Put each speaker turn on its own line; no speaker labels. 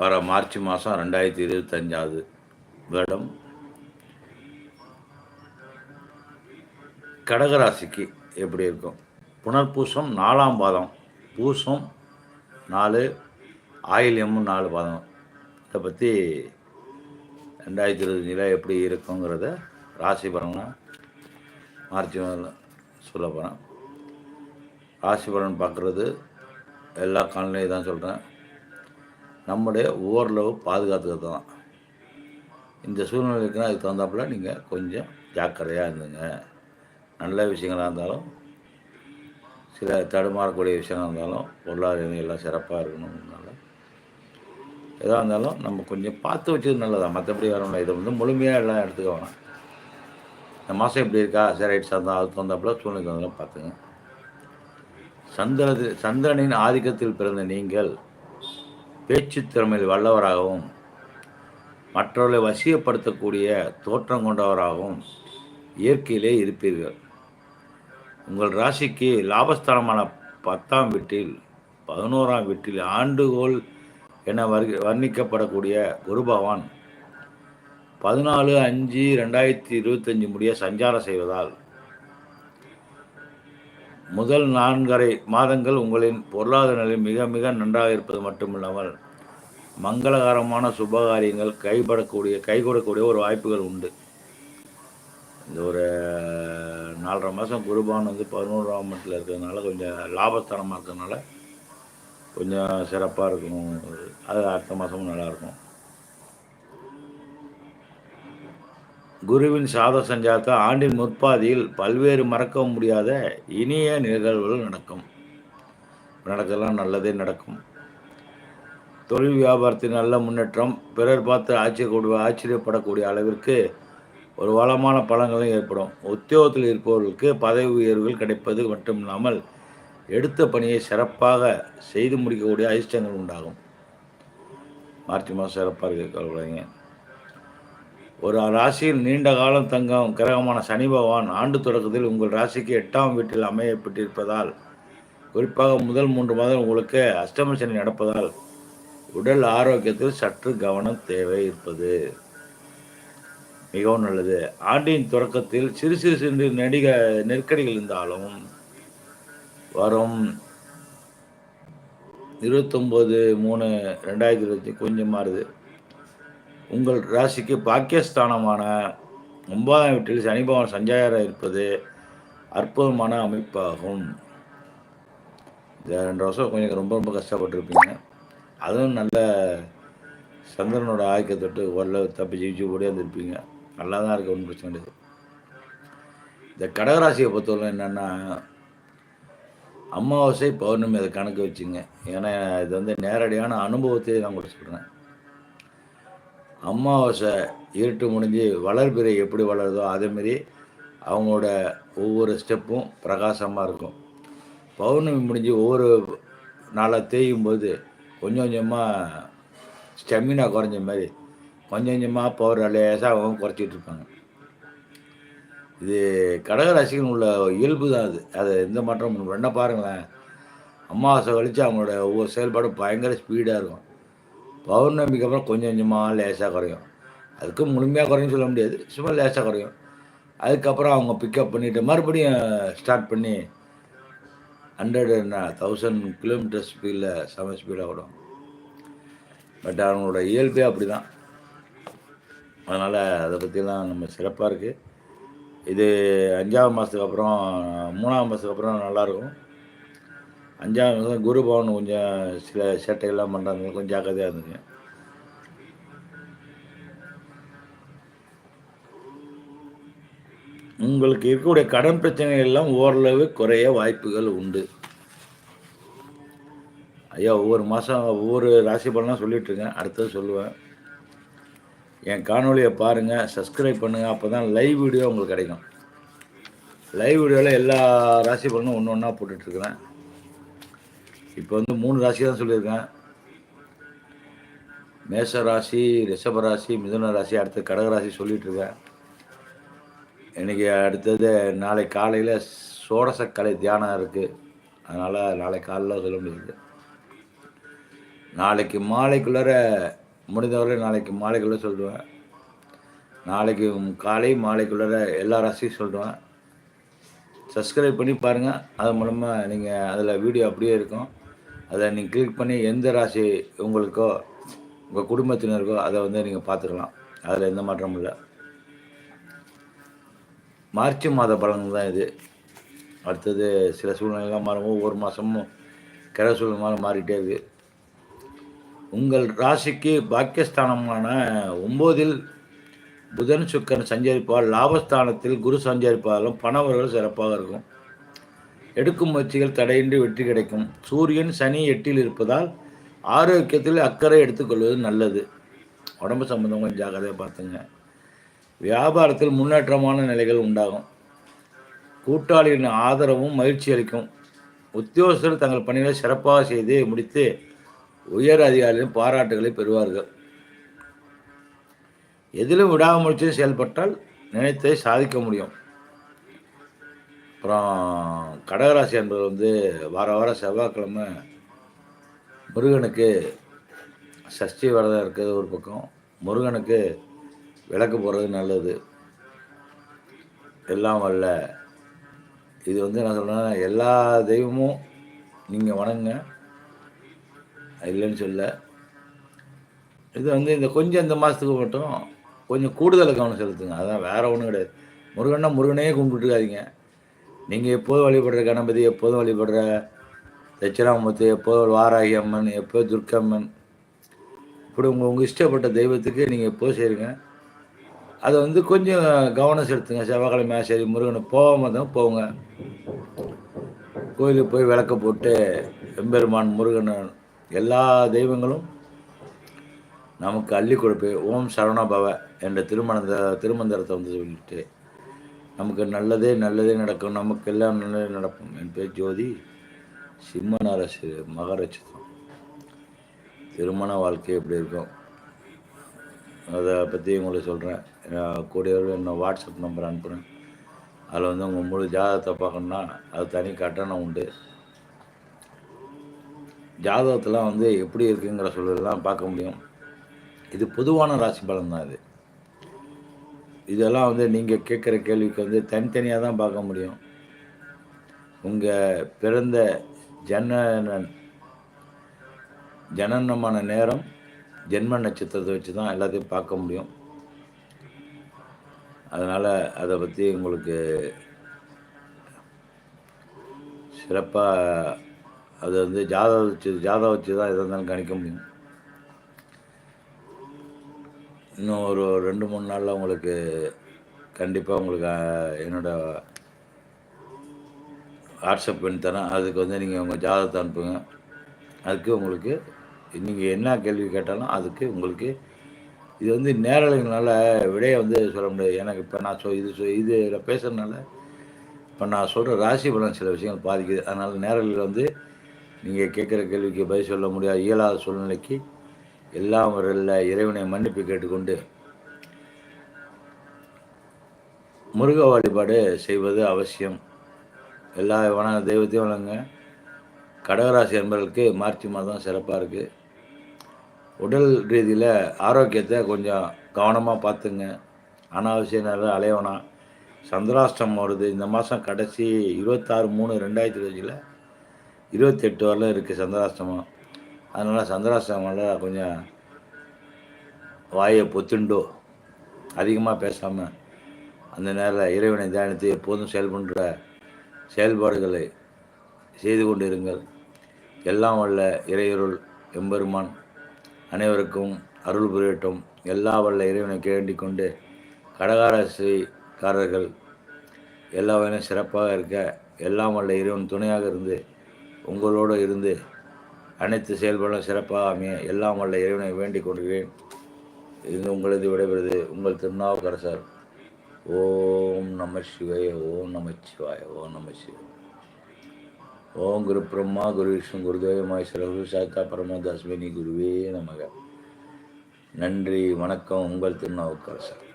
வர மார்ச் மாதம் ரெண்டாயிரத்தி இருபத்தஞ்சாவது வருடம். கடகராசிக்கு எப்படி இருக்கும்? புனர்பூசம் நாலாம் பாதம். பூசம் நாலு ஆயில்யமும் நாலு பாதம். இதை பற்றி ரெண்டாயிரத்தி இருபத்தஞ்சில் எப்படி இருக்குங்கிறத ராசி பலனாக மார்ச் சொல்ல போகிறேன் ராசி பலன் பார்க்குறது எல்லா காலநிலையும் தான் சொல்கிறேன் நம்முடைய ஓரளவு பாதுகாத்துக்கிறது தான். இந்த சூழ்நிலைக்குன்னா அதுக்கு தகுந்தாப்புல நீங்கள் கொஞ்சம் ஜாக்கிரதையாக இருந்துங்க. நல்ல விஷயங்களாக இருந்தாலும் சில தடுமாறக்கூடிய விஷயங்களாக இருந்தாலும் பொருளாதாரம் எல்லாம் சிறப்பாக இருக்கணும்னால எதாக இருந்தாலும் நம்ம கொஞ்சம் பார்த்து வச்சது நல்லதான் மற்றபடி வரணும் இதை வந்து முழுமையாக எல்லாம் எடுத்துக்க வேணாம். இந்த மாதம் எப்படி இருக்கா? சரி ரைட் சந்தம் அதுக்கு தகுந்தாப்பில் சூழ்நிலை தகுந்தாலும் பார்த்துங்க. சந்திரத்தில் சந்திரனின் ஆதிக்கத்தில் பிறந்த நீங்கள் பேச்சு திறமையில் வல்லவராகவும் மற்றவர்களை வசியப்படுத்தக்கூடிய தோற்றம் கொண்டவராகவும் இயற்கையிலே இருப்பீர்கள். உங்கள் ராசிக்கு லாபஸ்தானமான பத்தாம் வீட்டில் பதினோராம் வீட்டில் ஆண்டுகோல் என வர்க்க வர்ணிக்கப்படக்கூடிய குரு பகவான் பதினாலு அஞ்சு ரெண்டாயிரத்தி இருபத்தஞ்சு முடிய சஞ்சாரம் செய்வதால் முதல் நான்கரை மாதங்கள் உங்களின் பொருளாதார நிலை மிக மிக நன்றாக இருப்பது மட்டுமில்லாமல் மங்களகரமான சுபகாரியங்கள் கைப்படக்கூடிய கைகூடக்கூடிய ஒரு வாய்ப்புகள் உண்டு. இந்த ஒரு நாலரை மாதம் குருபான் வந்து பதினோராம் இடத்துல இருக்கிறதுனால கொஞ்சம் லாபஸ்தானமாக இருக்கிறதுனால கொஞ்சம் சிறப்பாக இருக்கும் அது அடுத்த மாதமும் நல்லாயிருக்கும் குருவின் சாத சஞ்சாத்த ஆண்டின் முற்பாதியில் பல்வேறு மறக்க முடியாத இனிய நிகழ்வுகள் நடக்கும். நடக்கலாம் நல்லதே நடக்கும். தொழில் வியாபாரத்தின் நல்ல முன்னேற்றம் பிறர் பார்த்து ஆச்சரியக்கூடிய ஆச்சரியப்படக்கூடிய அளவிற்கு ஒரு வளமான பலங்களும் ஏற்படும். உத்தியோகத்தில் இருப்பவர்களுக்கு பதவி உயர்வுகள் கிடைப்பது மட்டுமில்லாமல் எடுத்த பணியை சிறப்பாக செய்து முடிக்கக்கூடிய அதிர்ஷ்டங்கள் உண்டாகும். மார்ச் மாதம் சிறப்பாக இருக்க கவலைங்க ஒரு ராசியில் நீண்ட காலம் தங்கும் கிரகமான சனி பகவான் ஆண்டு தொடக்கத்தில் உங்கள் ராசிக்கு எட்டாம் வீட்டில் அமையப்பட்டிருப்பதால் குறிப்பாக முதல் மூன்று மாதம் உங்களுக்கு அஷ்டம சனி நடப்பதால் உடல் ஆரோக்கியத்தில் சற்று கவனம் தேவை இருப்பது. மிகவும் நல்லது. ஆண்டின் தொடக்கத்தில் சிறு சிறு சிறு நெடிக நெருக்கடிகள் இருந்தாலும் வரும் இருபத்தொம்போது மூணு ரெண்டாயிரத்தி இருபத்தி கொஞ்சம் மாறுது. உங்கள் ராசிக்கு பாக்கியஸ்தானமான ஒன்பதாம் வீட்டில் சனி பகவான் இருப்பது அற்புதமான அமைப்பாகும். இந்த ரெண்டு வருஷம் கொஞ்சம் ரொம்ப ரொம்ப கஷ்டப்பட்டுருப்பீங்க. அதுவும் நல்ல சந்திரனோட ஆய்க்கை தொட்டு ஓரளவு தப்பி ஜெயிச்சு இருந்திருப்பீங்க நல்லா தான் இருக்க ஒன்றும் பிரச்சனை கிடையாது. இந்த கடகராசியை பொறுத்தவரை என்னென்னா அமாவாசை பௌர்ணமி அதை கணக்கு வச்சுங்க. ஏன்னா இது வந்து நேரடியான அனுபவத்தையே நான் கூட சொல்கிறேன் அமாவாசை இருட்டு முடிஞ்சு வளர்பிறை எப்படி வளருதோ அதேமாரி அவங்களோட ஒவ்வொரு ஸ்டெப்பும் பிரகாசமாக இருக்கும். பௌர்ணமி முடிஞ்சு ஒவ்வொரு நாளாக தேயும் போது கொஞ்சம் கொஞ்சமாக ஸ்டெமினா குறைஞ்ச மாதிரி கொஞ்சம் கொஞ்சமாக பவர் லேசாக அவங்க குறைச்சிட்டு இருப்பாங்க. இது கடகராசிக்கு உள்ள இயல்பு தான் அது. அது எந்த மாற்றம் என்ன பாருங்களேன். அமாவாசை கழித்து அவங்களோட ஒவ்வொரு செயல்பாடும் பயங்கர ஸ்பீடாக இருக்கும். பௌர்ணமிக்கு அப்புறம் கொஞ்சம் கொஞ்சமாக லேசாக குறையும். அதுக்கு முழுமையாக குறையும் சொல்ல முடியாது. சும்மா லேசாக குறையும். அதுக்கப்புறம் அவங்க பிக்கப் பண்ணிவிட்டு மறுபடியும் ஸ்டார்ட் பண்ணி ஹண்ட்ரட் என்ன தௌசண்ட் கிலோமீட்டர் ஸ்பீடில் செம ஸ்பீடாக விடும் பட் அவங்களோட இயல்பே அப்படி தான் அதனால் அதை பற்றிலாம் நம்ம சிறப்பாக இருக்குது இது அஞ்சாவது மாதத்துக்கு அப்புறம் மூணாவது மாதத்துக்கு அப்புறம் நல்லாயிருக்கும் அஞ்சாவது மாதம் குரு பவன் கொஞ்சம் சில சேட்டைகள்லாம் பண்ணுறாங்க கொஞ்சம் ஜாக்கிரதையாக இருந்துங்க. உங்களுக்கு இருக்கக்கூடிய கடன் பிரச்சனைகள் எல்லாம் ஓரளவு குறைய வாய்ப்புகள் உண்டு. ஐயா ஒவ்வொரு மாதம் ஒவ்வொரு ராசி பலனாக சொல்லிகிட்ருக்கேன் அடுத்தது சொல்லுவேன். என் காணொலியை பாருங்கள் சப்ஸ்கிரைப் பண்ணுங்கள் அப்போ தான் லைவ் வீடியோ உங்களுக்கு கிடைக்கும். லைவ் வீடியோவில் எல்லா ராசி பலனும் ஒன்று ஒன்றா போட்டுட்ருக்குறேன் இப்போ வந்து மூணு ராசி தான் சொல்லியிருக்கேன். மேச ராசி ரிஷப ராசி மிதுன ராசி அடுத்து கடகராசி சொல்லிகிட்ருக்கேன் இன்றைக்கி அடுத்தது நாளை காலையில் சோடசக்கலை தியானம் இருக்குது அதனால் நாளை காலையில் சொல்ல முடியாது. நாளைக்கு மாலைக்குள்ளார முடிந்தவரை நாளைக்கு மாலைக்குள்ளே சொல்லுவேன். நாளைக்கு காலை மாலைக்குள்ளார எல்லா ராசியும் சொல்லுவேன். சப்ஸ்கிரைப் பண்ணி பாருங்கள் அது மூலமாக நீங்கள் அதில் வீடியோ அப்படியே இருக்கும். அதை நீங்கள் கிளிக் பண்ணி எந்த ராசி உங்களுக்கோ உங்கள் குடும்பத்தினருக்கோ அதை வந்து நீங்கள் பார்த்துக்கலாம். அதில் எந்த மாற்றமும் இல்லை. மார்ச் மாத பலன் தான் இது. அடுத்தது சில சூழ்நிலைலாம் மாறும் ஒவ்வொரு மாதமும் கிரக சூழ்நிலை மாறிட்டே இருக்குது உங்கள் ராசிக்கு பாக்கியஸ்தானமான ஒம்போதில் புதன் சுக்கன் சஞ்சரிப்பால் லாபஸ்தானத்தில் குரு சஞ்சரிப்பாலும் பணவர்கள் சிறப்பாக இருக்கும். எடுக்கும் முயற்சிகள் தடையின்றி வெற்றி கிடைக்கும். சூரியன் சனி எட்டில் இருப்பதால் ஆரோக்கியத்தில் அக்கறை எடுத்துக்கொள்வது நல்லது. உடம்பு சம்பந்தம் கொஞ்சம் ஜாக்கிரதையாக பார்த்துங்க. வியாபாரத்தில் முன்னேற்றமான நிலைகள் உண்டாகும். கூட்டாளிகளின் ஆதரவும் மகிழ்ச்சி அளிக்கும். உத்தியோகஸ்தர் தங்கள் பணிகளை சிறப்பாக செய்து முடித்து உயர் அதிகாரிகளின் பாராட்டுகளை பெறுவார்கள். எதிலும் விடாமுயற்சி செயல்பட்டால் நினைத்ததை சாதிக்க முடியும். அப்புறம் கடகராசி என்பது வந்து வார வாரம் செவ்வாய்க்கிழமை முருகனுக்கு சஷ்டி விரதம் இருக்கிறது ஒரு பக்கம். முருகனுக்கு விளக்கு போடுறது நல்லது. எல்லாம் வரல இது வந்து என்ன சொல்கிறேன்னா எல்லா தெய்வமும் நீங்கள் வணங்க இல்லைன்னு சொல்ல. இது வந்து இந்த கொஞ்சம் இந்த மாதத்துக்கு மட்டும் கொஞ்சம் கூடுதல் கவனம் செலுத்துங்க. அதான் வேறு ஒன்றும் கிடையாது. முருகன்னா முருகனே கும்பிட்டுருக்காதீங்க நீங்கள் எப்போதும் வழிபடுற கணபதி எப்போதும் வழிபடுற தட்சிணாமூர்த்தி எப்போதும் வாராகி அம்மன் எப்போ துர்க்கம்மன்? இப்படி உங்கள் உங்கள் இஷ்டப்பட்ட தெய்வத்துக்கு நீங்கள் எப்போது செய்யுங்க அதை வந்து கொஞ்சம் கவனம் செலுத்துங்க. செவ்வாய்க்கிழமை சரி முருகனை போகாம தான் போங்க. கோயிலுக்கு போய் விளக்க போட்டு எம்பெருமான் முருகன் எல்லா தெய்வங்களும் நமக்கு அள்ளி கொடுப்பு ஓம் சரவணபவ என்ற திருமண திருமந்திரத்தை வந்து சொல்லிட்டு நமக்கு நல்லதே நல்லதே நடக்கும். நமக்கு எல்லாம் நல்லதே நடக்கும். என் பேர் ஜோதி. சிம்மன் அரசு திருமண வாழ்க்கை எப்படி இருக்கும்? அதை பற்றி உங்களுக்கு சொல்கிறேன் கூடிய என்ன வாட்ஸ்அப் நம்பர் அனுப்புகிறேன் அதில் வந்து உங்கள் முழு ஜாதகத்தை பார்க்கணுன்னா அது தனி கட்டணம் உண்டு. ஜாதகத்தெலாம் வந்து எப்படி இருக்குங்கிற சொல்லலாம் பார்க்க முடியும். இது பொதுவான ராசி பலன் தான் இது. இதெல்லாம் வந்து நீங்கள் கேட்குற கேள்விக்கு வந்து தனித்தனியாக தான் பார்க்க முடியும். உங்கள் பிறந்த ஜன ஜனனமான நேரம் ஜென்ம நட்சத்திரத்தை வச்சு தான் எல்லாத்தையும் பார்க்க முடியும். அதனால் அதை பற்றி உங்களுக்கு சிறப்பாக அது வந்து ஜாதகம் வச்சு ஜாதகம் வச்சு தான் எதாக இருந்தாலும் கணிக்க முடியும். இன்னும் ஒரு ரெண்டு மூணு நாளில் உங்களுக்கு கண்டிப்பாக உங்களுக்கு என்னோடய வாட்ஸ்அப் பண்ணி தரேன். அதுக்கு வந்து நீங்கள் உங்கள் ஜாதகத்தை அனுப்புங்க. அதுக்கு உங்களுக்கு நீங்கள் என்ன கேள்வி கேட்டாலும் அதுக்கு உங்களுக்கு இது வந்து நேரலைங்களால் விடையை வந்து சொல்ல முடியாது. எனக்கு இப்போ நான் சொ இது சொ இதில் பேசுகிறதுனால இப்போ நான் சொல்கிற ராசி பலன் சில விஷயங்கள் பாதிக்குது. அதனால் நேரலில் வந்து நீங்கள் கேட்குற கேள்விக்கு பதில் சொல்ல முடியாது. இயலாத சூழ்நிலைக்கு எல்லாம் வரல இறைவனை மன்னிப்பு கேட்டுக்கொண்டு முருக வழிபாடு செய்வது அவசியம். எல்லா வன தெய்வத்தையும் வணங்க கடகராசி என்பதற்கு மார்ச் மாதம் சிறப்பாக இருக்குது உடல் ரீதியில் ஆரோக்கியத்தை கொஞ்சம் கவனமாக பார்த்துங்க. அனாவசிய நேரம் அலையவனா சந்திராஷ்டம் வருது. இந்த மாதம் கடைசி இருபத்தாறு மூணு ரெண்டாயிரத்தி இருபத்தஞ்சில் இருபத்தெட்டு வரலாம் இருக்குது சந்திராஷ்டமம். அதனால் சந்திராசிரமில் கொஞ்சம் வாயை பொத்துண்டோ அதிகமாக பேசாமல் அந்த நேரில் இறைவனை தியானித்து எப்போதும் செயல்படுற செயல்பாடுகளை செய்து கொண்டிருங்கள். எல்லாம் வல்ல இறையருள் எம்பெருமான் அனைவருக்கும் அருள் புரியட்டும். எல்லா வல்ல இறைவனை கேண்டிக் கொண்டு கடகாரசிக்காரர்கள் எல்லா வகையிலும் சிறப்பாக இருக்க எல்லாம் வல்ல இறைவன் துணையாக இருந்து உங்களோடு இருந்து அனைத்து செயல்பாடும் சிறப்பாக அமைய எல்லாம் வல்ல இறைவனை வேண்டிக் கொள்கிறேன். இது உங்களது விடைபெறுது உங்கள் திருநாவுக்கரசர். ஓம் நம சிவாய ஓம் நம சிவாய ஓம் நம ஓம் குரு பிரம்மா குரு விஷ்ணு குருதேவமாய் சிறகு சாத்தா பரமதாஸ்மினி குருவே நமக. நன்றி வணக்கம் உங்கள் திருநாவுக்கரசர்.